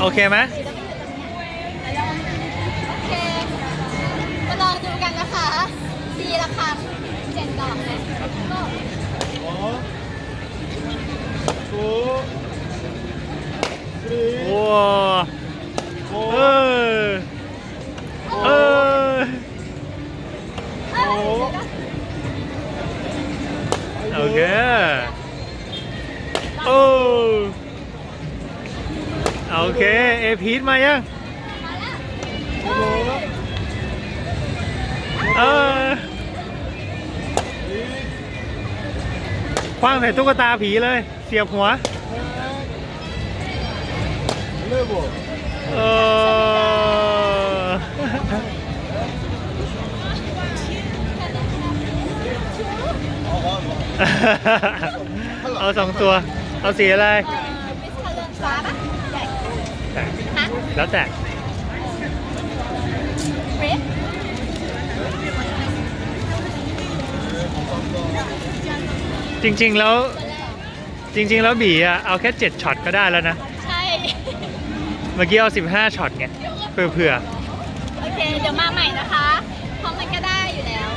โอเคไหมโอเคมาลองดูกันนะคะดีราคาเจ็ดดอกเลยก็โอ้เออเออเอ้ยเดี๋ยวนะโอเคโอ้ โอเค เอพีทมายังมาแล้วเออคว้างใส่ตุ๊กตาผีเลย เสียบหัว เออ เอาสองตัว เอาสีอะไร เอ่อมิสคาเลนฟ้าปะใหญ่ฮะ แล้วแต่เรดจริงๆแล้ว จริง ๆ แล้วบีอะเอาแค่7ช็อตก็ได้แล้วนะ ใช่ เมื่อกี้เอา15ช็อตไงเผื่อโอเค เดี๋ยวมาใหม่นะคะ เพราะมันก็ได้อยู่แล้ว